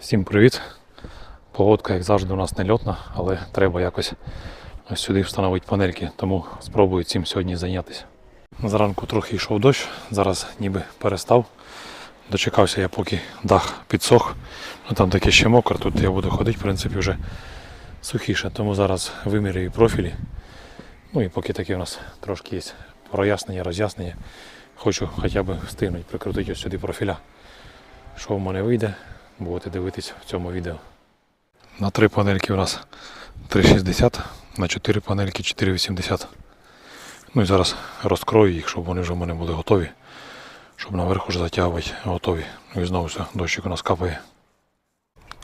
Всім привіт! Погодка, як завжди, у нас не льотна, але треба якось ось сюди встановити панельки, тому спробую цим сьогодні зайнятися. Зранку трохи йшов дощ, зараз ніби перестав. Дочекався я, поки дах підсох. Ну, там таке ще мокро, тут я буду ходити, в принципі, вже сухіше. Тому зараз вимірюю профілі. Ну і поки таке у нас трошки є прояснення, роз'яснення. Хочу хоча б встигнути прикрутити ось сюди профіля. Що в мене вийде, будете дивитись в цьому відео. На три панельки у нас 3,60, на 4 панельки 4,80. Ну і зараз розкрою їх, щоб вони вже в мене були готові. Щоб наверх уже затягувати готові. Ну і знову все, дощик у нас капає.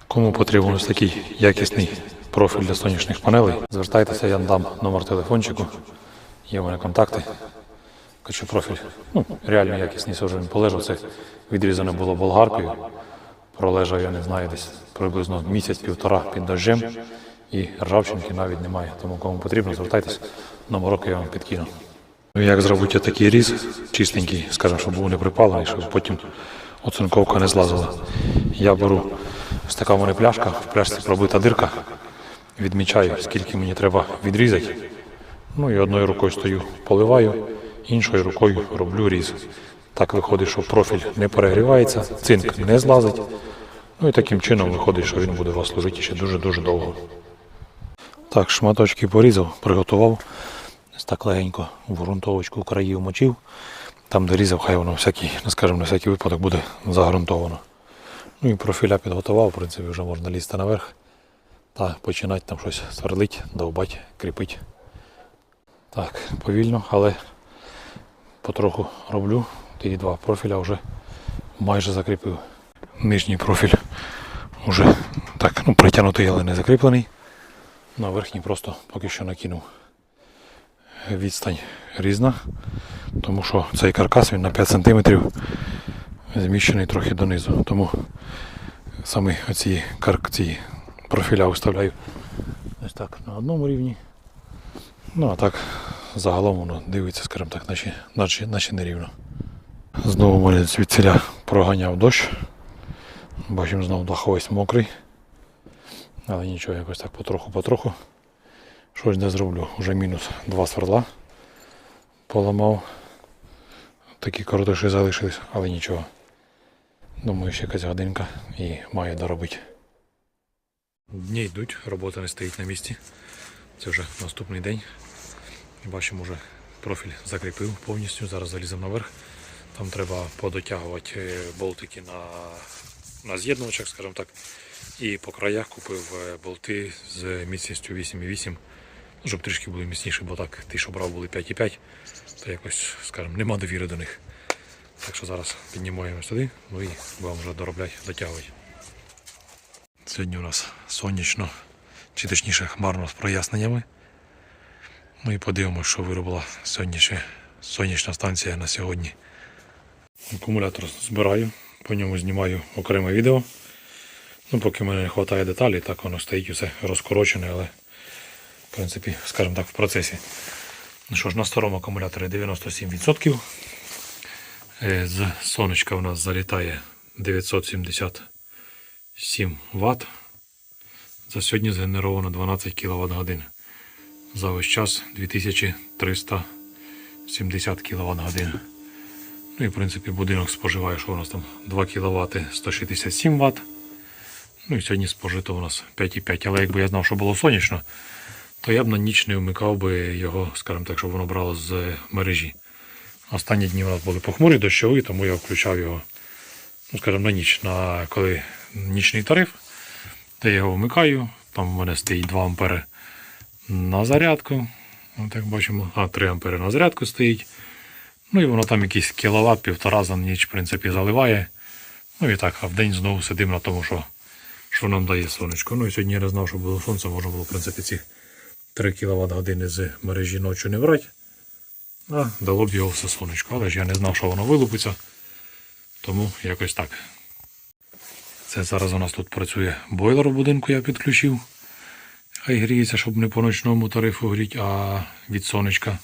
Кому потрібен ось такий якісний профіль для сонячних панелей, звертайтеся, я дам номер телефончику. Є в мене контакти. Хочу профіль. Ну, реально якісний вже він полежав. Це відрізане було болгаркою. Пролежав, я не знаю, десь приблизно місяць-півтора під дощем. І ржавчинки навіть немає. Тому кому потрібно, звертайтеся. Номерок я вам підкину. Ну, Як зробити такий різ чистенький, скажімо, щоб був не припалений, щоб потім оцинковка не злазила. Я беру ось така в пляшка, в пляшці пробита дирка, відмічаю, скільки мені треба відрізати. Ну і одною рукою стою, поливаю, іншою рукою роблю різ. Так виходить, що профіль не перегрівається, цинк не злазить. Ну і таким чином виходить, що він буде вас служити ще дуже-дуже довго. Так, шматочки порізав, приготував. Ось так легенько в ґрунтовочку країв мочив. Там, де різав, хай воно всякий, ну, скажімо, на всякий випадок буде загрунтовано. Ну і профіля підготував, в принципі, вже можна лізти наверх та починати там щось сверлить, довбати, кріпити. Так, повільно, але потроху роблю. Ті два профіля вже майже закріпив. Нижній профіль вже так, ну, притягнутий, але не закріплений. На верхній просто поки що накинув. Відстань різна, тому що цей каркас він на 5 см зміщений трохи донизу. Тому саме ці профіля виставляю ось так на одному рівні. Ну а так загалом воно дивиться, скажімо так, наче, наче, наче нерівно. Знову мене звідсіля проганяв дощ. Бачимо знову дах ось мокрий. Але нічого, якось так потроху-потроху. Щось не зроблю. Уже мінус два сверла поламав. Такі коротиші залишились, але нічого. Думаю, ще якась годинка і маю доробити. Дні йдуть, робота не стоїть на місці. Це вже наступний день. Бачимо, вже профіль закріпив повністю. Зараз заліземо наверх. Там треба подотягувати болтики на, на з'єднувачах, скажімо так. І по краях купив е, болти з міцністю 8,8, ну, щоб трішки були міцніші, бо так ті, що брав, були 5,5, то якось, скажімо, нема довіри до них. Так що зараз піднімаємо сюди, ну і будемо вже доробляти, дотягувати. Сьогодні у нас сонячно, чи точніше хмарно з проясненнями. Ну подивимося, що виробила сьогоднішня сонячна станція на сьогодні. Акумулятор збираю, по ньому знімаю окреме відео. Ну, поки в мене не вистачає деталей, так воно стоїть усе розкорочене, але в принципі, скажімо так, в процесі. Ну що ж, на старому акумуляторі 97%. Е, З сонечка у нас залітає 977 Вт. За сьогодні згенеровано 12 кВт годин. За весь час 2370 кВт годин. Ну і в принципі будинок споживає, що у нас там 2 кВт 167 Вт. Ну і сьогодні спожито у нас 5,5. Але якби я знав, що було сонячно, то я б на ніч не вмикав би його, скажімо так, щоб воно брало з мережі. Останні дні у нас були похмурі, дощові, тому я включав його, ну скажімо, на ніч, на коли нічний тариф, то я його вмикаю. Там в мене стоїть 2 ампери на зарядку. От як бачимо, а 3 ампери на зарядку стоїть. Ну і воно там якийсь кіловат, півтора за ніч, в принципі, заливає. Ну і так, а в день знову сидимо на тому, що що нам дає сонечко. Ну і сьогодні я не знав, що було сонце, можна було в принципі ці 3 кВт години з мережі ночі не брати. А дало б його все сонечко. Але ж я не знав, що воно вилупиться. Тому якось так. Це зараз у нас тут працює бойлер у будинку, я підключив. Хай гріється, щоб не по ночному тарифу гріти, а від сонечка.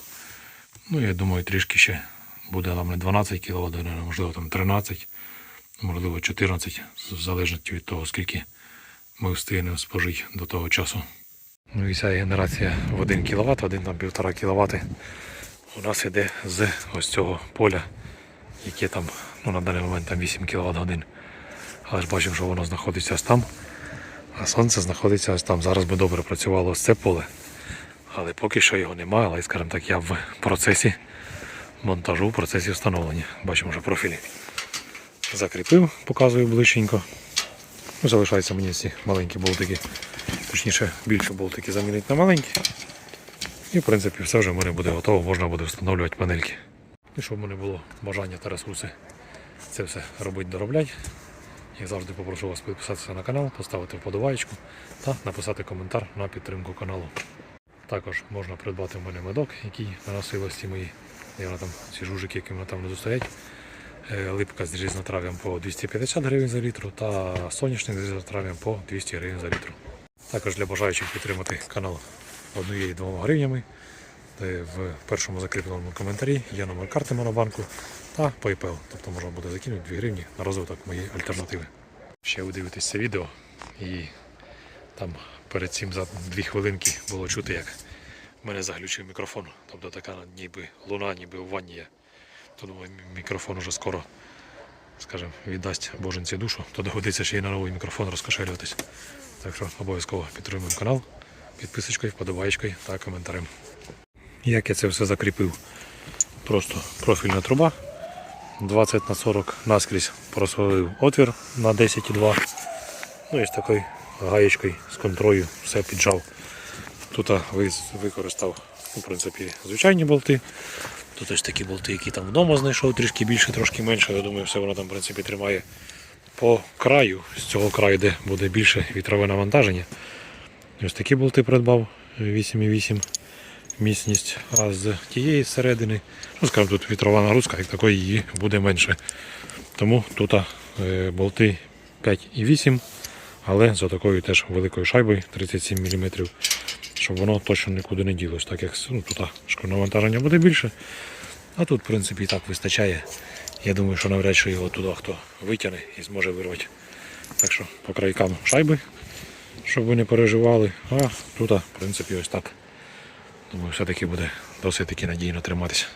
Ну, я думаю, трішки ще буде там не 12 кВт, можливо там 13. можливо 14, в залежності від того, скільки ми встигнемо спожити до того часу. Ну і ця генерація в 1 кВт, 1 там 1,5 кВт у нас йде з ось цього поля, яке там ну, на даний момент там 8 кВт годин. Але ж бачимо, що воно знаходиться ось там, а сонце знаходиться ось там. Зараз би добре працювало ось це поле. Але поки що його немає, але, скажімо так, я в процесі монтажу, в процесі встановлення. Бачимо вже профілі. Закріпив, показую ближченько. Залишаються мені ці маленькі болтики. Точніше, більше болтики замінити на маленькі. І в принципі все вже в мене буде готово, можна буде встановлювати панельки. І щоб в мене було бажання та ресурси це все робити, доробляти. Як завжди попрошу вас підписатися на канал, поставити вподобайку та написати коментар на підтримку каналу. Також можна придбати в мене медок, який на носилості мої. Я там ці жужики, які в там внизу стоять. Е, Липка з різнотрав'ям по 250 гривень за літру та соняшник з різнотрав'ям по 200 гривень за літру. Також для бажаючих підтримати канал однією двома гривнями. В першому закріпленому коментарі є номер карти Монобанку та PayPal. Тобто можна буде закинути 2 гривні на розвиток моєї альтернативи. Ще ви дивитесь це відео і там перед цим за 2 хвилинки було чути, як мене заглючив мікрофон. Тобто така ніби луна, ніби в ванні є. То думаю, мікрофон уже скоро, скажімо, віддасть боженці душу, то доведеться ще й на новий мікрофон розкошелюватись. Так що обов'язково підтримуємо канал підписочкою, вподобайкою та коментарем. Як я це все закріпив? Просто профільна труба 20 на 40 наскрізь просверлив отвір на 10,2. Ну і з такою гаєчкою з контрою все піджав. Тут використав в принципі, звичайні болти. Тут ось такі болти, які там вдома знайшов, трішки більше, трошки менше. Я думаю, все воно там в принципі тримає по краю, з цього краю, де буде більше вітрове навантаження. Ось такі болти придбав 8,8 міцність, а з тієї середини, ну скажімо, тут вітрова нагрузка, як такої її буде менше. Тому тут е, болти 5,8, але за такою теж великою шайбою 37 мм, щоб воно точно нікуди не ділось, так як ну, тут навантаження буде більше. А тут, в принципі, і так вистачає. Я думаю, що навряд чи його туди хто витягне і зможе вирвати. Так що по крайкам шайби, щоб ви не переживали. А тут, в принципі, ось так. Думаю, все-таки буде досить таки надійно триматися.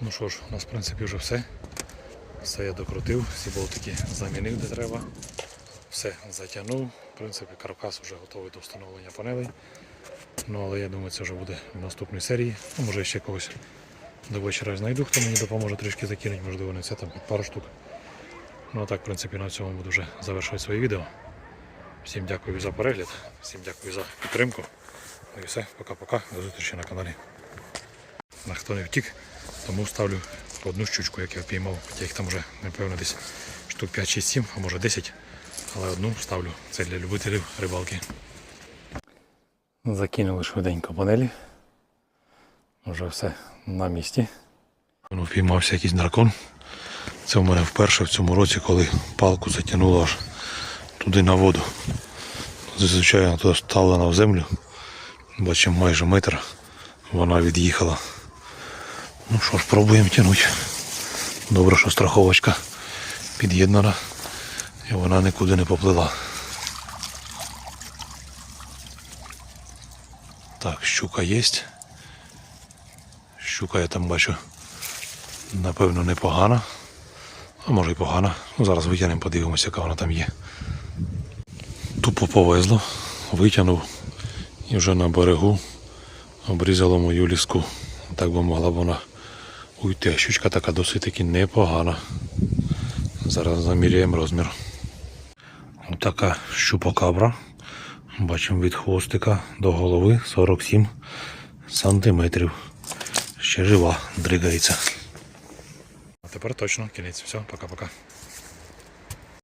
Ну що ж, у нас в принципі вже все. Все я докрутив, всі болтики замінив де треба. Все затягнув. Принципі, каркас вже готовий до встановлення панелей. Ну, але я думаю, це вже буде в наступній серії. Ну, може ще когось до вечора знайду, хто мені допоможе трішки закинути, можливо, не це там пару штук. Ну а так, в принципі, на цьому буду вже завершувати своє відео. Всім дякую за перегляд, всім дякую за підтримку. Ну і все, пока-пока, до зустрічі на каналі. На хто не втік, тому ставлю одну щучку, як я впіймав, хоча їх там вже, напевно, десь штук 5, 6, 7, а може 10. Але одну ставлю. Це для любителів рибалки. Закинули швиденько панелі. Вже все на місці. Ну, впіймався якийсь дракон. Це в мене вперше в цьому році, коли палку затягнуло аж туди на воду. Зазвичай вона туди ставлена в землю. Бачимо майже метр. Вона від'їхала. Ну що ж, пробуємо тягнути. Добре, що страховочка під'єднана і вона нікуди не поплила. Так, щука є. Щука я там бачу. Напевно, непогана. А може і погана. Ну, зараз витягнемо, подивимося, яка вона там є. Тупо повезло, витягнув і вже на берегу обрізало мою ліску. Так би могла б вона уйти. А щучка така досить таки непогана. Зараз заміряємо розмір. Така щупокабра. Бачимо від хвостика до голови 47 сантиметрів. Ще жива, дригається. А тепер точно кінець. Все, пока-пока.